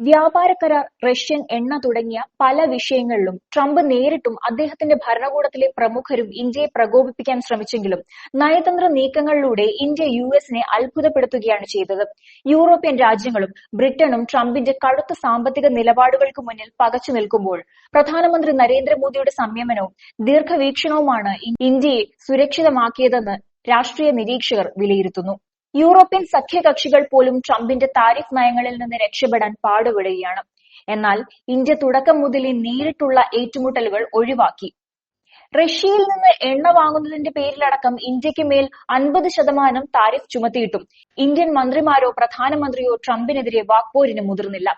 വ്യാപാര കരാർ റഷ്യൻ എണ്ണ തുടങ്ങിയ പല വിഷയങ്ങളിലും ട്രംപ് നേരിട്ടും അദ്ദേഹത്തിന്റെ ഭരണകൂടത്തിലെ പ്രമുഖരും ഇന്ത്യയെ പ്രകോപിപ്പിക്കാൻ ശ്രമിച്ചെങ്കിലും നയതന്ത്ര നീക്കങ്ങളിലൂടെ ഇന്ത്യ യു എസിനെ അത്ഭുതപ്പെടുത്തുകയാണ് ചെയ്തത്. യൂറോപ്യൻ രാജ്യങ്ങളും ബ്രിട്ടനും ട്രംപിന്റെ കടുത്ത സാമ്പത്തിക നിലപാടുകൾക്ക് മുന്നിൽ പകച്ചു നിൽക്കുമ്പോൾ പ്രധാനമന്ത്രി നരേന്ദ്രമോദിയുടെ സംയമനവും ദീർഘവീക്ഷണവുമാണ് ഇന്ത്യയെ സുരക്ഷിതമാക്കിയതെന്ന് രാഷ്ട്രീയ നിരീക്ഷകർ വിലയിരുത്തുന്നു. യൂറോപ്യൻ സഖ്യകക്ഷികൾ പോലും ട്രംപിന്റെ താരിഫ് നയങ്ങളിൽ നിന്ന് രക്ഷപ്പെടാൻ പാടുപെടുകയാണ്. എന്നാൽ ഇന്ത്യ തുടക്കം മുതലേ നേരിട്ടുള്ള ഏറ്റുമുട്ടലുകൾ ഒഴിവാക്കി. റഷ്യയിൽ നിന്ന് എണ്ണ വാങ്ങുന്നതിന്റെ പേരിലടക്കം ഇന്ത്യയ്ക്ക് മേൽ അൻപത് ശതമാനം താരിഫ് ചുമത്തിയിട്ടും ഇന്ത്യൻ മന്ത്രിമാരോ പ്രധാനമന്ത്രിയോ ട്രംപിനെതിരെ വാക്പോരിന് മുതിർന്നില്ല.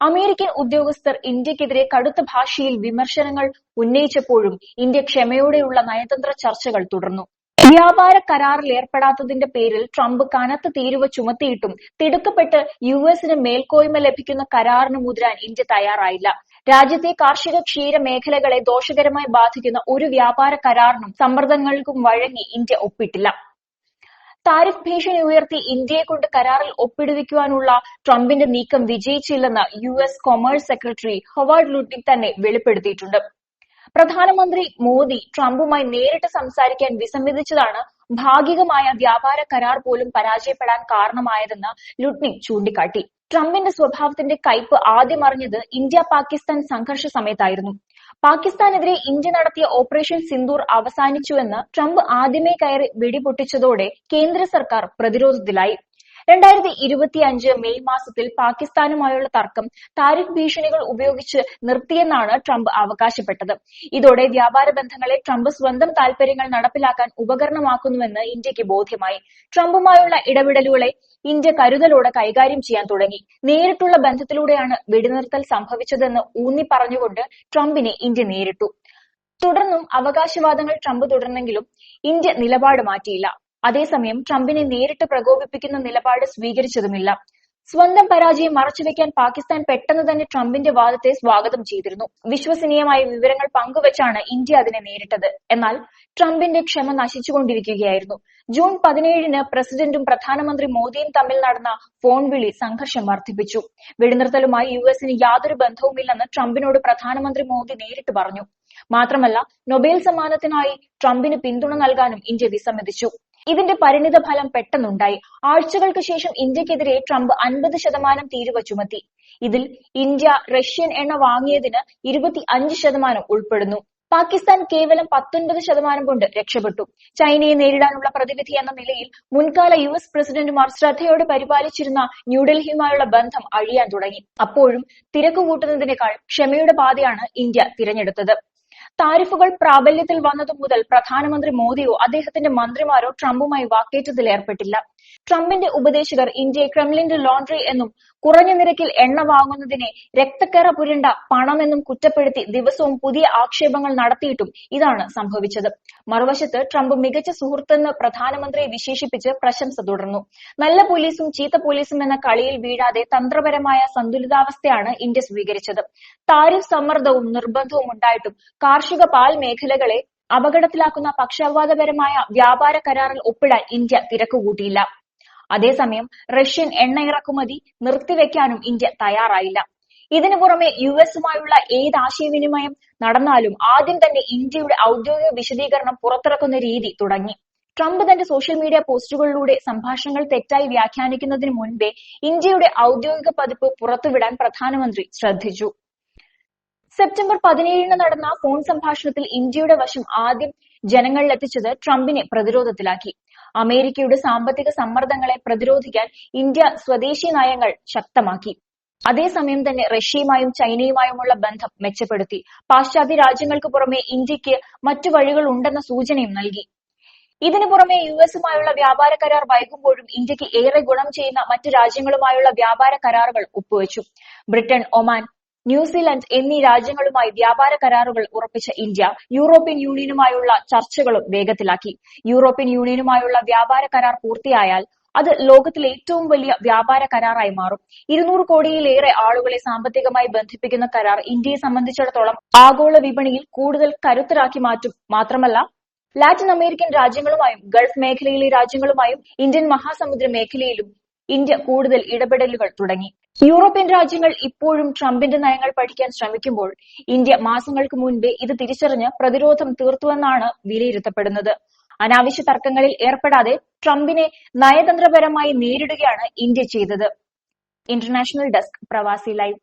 അമേരിക്കൻ ഉദ്യോഗസ്ഥർ ഇന്ത്യക്കെതിരെ കടുത്ത ഭാഷയിൽ വിമർശനങ്ങൾ ഉന്നയിച്ചപ്പോഴും ഇന്ത്യ ക്ഷമയോടെയുള്ള നയതന്ത്ര ചർച്ചകൾ തുടർന്നു. വ്യാപാര കരാറിൽ ഏർപ്പെടാത്തതിന്റെ പേരിൽ ട്രംപ് കനത്ത തീരുവ ചുമത്തിയിട്ടും തിടുക്കപ്പെട്ട് യു എസിന് മേൽക്കോയ്മ ലഭിക്കുന്ന കരാറിന് മുതിരാൻ ഇന്ത്യ തയ്യാറായില്ല. രാജ്യത്തെ കാർഷിക ക്ഷീര മേഖലകളെ ദോഷകരമായി ബാധിക്കുന്ന ഒരു വ്യാപാര കരാറിനും സമ്മർദ്ദങ്ങൾക്കും വഴങ്ങി ഇന്ത്യ ഒപ്പിട്ടില്ല. താരിഫ് ഭീഷണി ഉയർത്തി ഇന്ത്യയെ കൊണ്ട് കരാറിൽ ഒപ്പിടുവിക്കുവാനുള്ള ട്രംപിന്റെ നീക്കം വിജയിച്ചില്ലെന്ന് U S commerce secretary Howard Lutnick തന്നെ വെളിപ്പെടുത്തിയിട്ടുണ്ട്. പ്രധാനമന്ത്രി മോദി ട്രംപുമായി നേരിട്ട് സംസാരിക്കാൻ വിസമ്മതിച്ചതാണ് ഭാഗികമായ വ്യാപാര കരാർ പോലും പരാജയപ്പെടാൻ കാരണമായതെന്ന് ലുട്നി ചൂണ്ടിക്കാട്ടി. ട്രംപിന്റെ സ്വഭാവത്തിന്റെ കയ്പ് ആദ്യം അറിഞ്ഞത് ഇന്ത്യ പാകിസ്ഥാൻ സംഘർഷ സമയത്തായിരുന്നു. പാകിസ്ഥാനെതിരെ ഇന്ത്യ നടത്തിയ ഓപ്പറേഷൻ സിന്ദൂർ അവസാനിച്ചുവെന്ന് ട്രംപ് ആദ്യമേ കയറി വെടിപൊട്ടിച്ചതോടെ കേന്ദ്ര സർക്കാർ പ്രതിരോധത്തിലായി. രണ്ടായിരത്തി ഇരുപത്തി അഞ്ച് മെയ് മാസത്തിൽ പാകിസ്ഥാനുമായുള്ള തർക്കം താരിഖ് ഭീഷണികൾ ഉപയോഗിച്ച് നിർത്തിയെന്നാണ് ട്രംപ് അവകാശപ്പെട്ടത്. ഇതോടെ വ്യാപാര ബന്ധങ്ങളെ ട്രംപ് സ്വന്തം താൽപര്യങ്ങൾ നടപ്പിലാക്കാൻ ഉപകരണമാക്കുന്നുവെന്ന് ഇന്ത്യയ്ക്ക് ബോധ്യമായി. ട്രംപുമായുള്ള ഇടപെടലുകളെ ഇന്ത്യ കരുതലോടെ കൈകാര്യം ചെയ്യാൻ തുടങ്ങി. നേരിട്ടുള്ള ബന്ധത്തിലൂടെയാണ് വെടിനിർത്തൽ സംഭവിച്ചതെന്ന് ഊന്നി പറഞ്ഞുകൊണ്ട് ട്രംപിനെ ഇന്ത്യ നേരിട്ടു. തുടർന്നും അവകാശവാദങ്ങൾ ട്രംപ് തുടർന്നെങ്കിലും ഇന്ത്യ നിലപാട് മാറ്റിയില്ല. അതേസമയം ട്രംപിനെ നേരിട്ട് പ്രകോപിപ്പിക്കുന്ന നിലപാട് സ്വീകരിച്ചതുമില്ല. സ്വന്തം പരാജയം മറച്ചുവെക്കാൻ പാകിസ്ഥാൻ പെട്ടെന്ന് തന്നെ ട്രംപിന്റെ വാദത്തെ സ്വാഗതം ചെയ്തിരുന്നു. വിശ്വസനീയമായ വിവരങ്ങൾ പങ്കുവച്ചാണ് ഇന്ത്യ അതിനെ നേരിട്ടത്. എന്നാൽ ട്രംപിന്റെ ക്ഷമ നശിച്ചുകൊണ്ടിരിക്കുകയായിരുന്നു. ജൂൺ പതിനേഴിന് പ്രസിഡന്റും പ്രധാനമന്ത്രി മോദിയും തമ്മിൽ നടന്ന ഫോൺ വിളി സംഘർഷം വർദ്ധിപ്പിച്ചു. വെടിനിർത്തലുമായി യു എസിന് യാതൊരു ബന്ധവുമില്ലെന്ന് ട്രംപിനോട് പ്രധാനമന്ത്രി മോദി നേരിട്ട് പറഞ്ഞു. മാത്രമല്ല നൊബേൽ സമ്മാനത്തിനായി ട്രംപിന് പിന്തുണ നൽകാനും ഇന്ത്യ വിസമ്മതിച്ചു. ഇതിന്റെ പരിണിത ഫലം പെട്ടെന്നുണ്ടായി. ആഴ്ചകൾക്ക് ശേഷം ഇന്ത്യക്കെതിരെ ട്രംപ് അൻപത് ശതമാനം തീരുവ ചുമത്തി. ഇതിൽ ഇന്ത്യ റഷ്യൻ എണ്ണ വാങ്ങിയതിന് ഇരുപത്തി അഞ്ച് ശതമാനം ഉൾപ്പെടുന്നു. പാകിസ്ഥാൻ കേവലം പത്തൊൻപത് ശതമാനം കൊണ്ട് രക്ഷപ്പെട്ടു. ചൈനയെ നേരിടാനുള്ള പ്രതിവിധി എന്ന നിലയിൽ മുൻകാല യു എസ് പ്രസിഡന്റുമാർ ശ്രദ്ധയോടെ പരിപാലിച്ചിരുന്ന ന്യൂഡൽഹിയുമായുള്ള ബന്ധം അഴിയാൻ തുടങ്ങി. അപ്പോഴും തിരക്ക് കൂട്ടുന്നതിനേക്കാൾ ക്ഷമയുടെ പാതയാണ് ഇന്ത്യ തിരഞ്ഞെടുത്തത്. താരിഫുകൾ പ്രാബല്യത്തിൽ വന്നതു മുതൽ പ്രധാനമന്ത്രി മോദിയോ അദ്ദേഹത്തിന്റെ മന്ത്രിമാരോ ട്രംപുമായി വാക്കേറ്റത്തിൽ ഏർപ്പെട്ടില്ല. ട്രംപിന്റെ ഉപദേശകർ ഇന്ത്യയെ ക്രെംലിന്റെ ലോണ്ടറി എന്നും കുറഞ്ഞ നിരക്കിൽ എണ്ണ വാങ്ങുന്നതിനെ രക്തക്കറ പുരണ്ട പണമെന്നും കുറ്റപ്പെടുത്തി ദിവസവും പുതിയ ആക്ഷേപങ്ങൾ നടത്തിയിട്ടും ഇതാണ് സംഭവിച്ചത്. മറുവശത്ത് ട്രംപ് മികച്ച സുഹൃത്തെന്ന് പ്രധാനമന്ത്രിയെ വിശേഷിപ്പിച്ച് പ്രശംസ തുടർന്നു. നല്ല പോലീസും ചീത്ത പോലീസും എന്ന കളിയിൽ വീഴാതെ തന്ത്രപരമായ സന്തുലിതാവസ്ഥയാണ് ഇന്ത്യ സ്വീകരിച്ചത്. താരിഫ് സമ്മർദ്ദവും നിർബന്ധവും ഉണ്ടായിട്ടും കാർഷിക പാൽ മേഖലകളെ അപകടത്തിലാക്കുന്ന പക്ഷപാതപരമായ വ്യാപാര കരാറിൽ ഒപ്പിടാൻ ഇന്ത്യ തിരക്കുകൂട്ടിയില്ല. അതേസമയം റഷ്യൻ എണ്ണ ഇറക്കുമതി നിർത്തിവെക്കാനും ഇന്ത്യ തയ്യാറായില്ല. ഇതിനു പുറമെ യു എസുമായുള്ള ഏത് ആശയവിനിമയം നടന്നാലും ആദ്യം തന്നെ ഇന്ത്യയുടെ ഔദ്യോഗിക വിശദീകരണം പുറത്തിറക്കുന്ന രീതി തുടങ്ങി. ട്രംപ് തന്റെ സോഷ്യൽ മീഡിയ പോസ്റ്റുകളിലൂടെ സംഭാഷണങ്ങൾ തെറ്റായി വ്യാഖ്യാനിക്കുന്നതിന് മുൻപേ ഇന്ത്യയുടെ ഔദ്യോഗിക പതിപ്പ് പുറത്തുവിടാൻ പ്രധാനമന്ത്രി ശ്രദ്ധിച്ചു. സെപ്റ്റംബർ പതിനേഴിന് നടന്ന ഫോൺ സംഭാഷണത്തിൽ ഇന്ത്യയുടെ വശം ആദ്യം ജനങ്ങളിലെത്തിച്ചത് ട്രംപിനെ പ്രതിരോധത്തിലാക്കി. അമേരിക്കയുടെ സാമ്പത്തിക സമ്മർദ്ദങ്ങളെ പ്രതിരോധിക്കാൻ ഇന്ത്യ സ്വദേശി നയങ്ങൾ ശക്തമാക്കി. അതേസമയം തന്നെ റഷ്യയുമായും ചൈനയുമായുമുള്ള ബന്ധം മെച്ചപ്പെടുത്തി. പാശ്ചാത്യ രാജ്യങ്ങൾക്ക് പുറമെ ഇന്ത്യയ്ക്ക് മറ്റു വഴികൾ ഉണ്ടെന്ന സൂചനയും നൽകി. ഇതിനു പുറമെ യു എസുമായുള്ള വ്യാപാര കരാർ വൈകുമ്പോഴും ഇന്ത്യയ്ക്ക് ഏറെ ഗുണം ചെയ്യുന്ന മറ്റു രാജ്യങ്ങളുമായുള്ള വ്യാപാര കരാറുകൾ ഒപ്പുവെച്ചു. ബ്രിട്ടൻ ഒമാൻ ന്യൂസിലൻഡ് എന്നീ രാജ്യങ്ങളുമായി വ്യാപാര കരാറുകൾ ഉറപ്പിച്ച ഇന്ത്യ യൂറോപ്യൻ യൂണിയനുമായുള്ള ചർച്ചകളും വേഗത്തിലാക്കി. യൂറോപ്യൻ യൂണിയനുമായുള്ള വ്യാപാര കരാർ പൂർത്തിയായാൽ അത് ലോകത്തിലെ ഏറ്റവും വലിയ വ്യാപാര കരാറായി മാറും. ഇരുന്നൂറ് കോടിയിലേറെ ആളുകളെ സാമ്പത്തികമായി ബന്ധിപ്പിക്കുന്ന കരാർ ഇന്ത്യയെ സംബന്ധിച്ചിടത്തോളം ആഗോള വിപണിയിൽ കൂടുതൽ കരുത്തരാക്കി മാറ്റും മാത്രമല്ല ലാറ്റിൻ അമേരിക്കൻ രാജ്യങ്ങളുമായും ഗൾഫ് മേഖലയിലെ രാജ്യങ്ങളുമായും ഇന്ത്യൻ മഹാസമുദ്ര മേഖലയിലും ഇന്ത്യ കൂടുതൽ ഇടപെടലുകൾ തുടങ്ങി. യൂറോപ്യൻ രാജ്യങ്ങൾ ഇപ്പോഴും ട്രംപിന്റെ നയങ്ങൾ പഠിക്കാൻ ശ്രമിക്കുമ്പോൾ ഇന്ത്യ മാസങ്ങൾക്ക് മുൻപേ ഇത് തിരിച്ചറിഞ്ഞ് പ്രതിരോധം തീർത്തുവെന്നാണ് വിലയിരുത്തപ്പെടുന്നത്. അനാവശ്യ തർക്കങ്ങളിൽ ഏർപ്പെടാതെ ട്രംപിനെ നയതന്ത്രപരമായി നേരിടുകയാണ് ഇന്ത്യ ചെയ്തത്. International desk Pravasi live.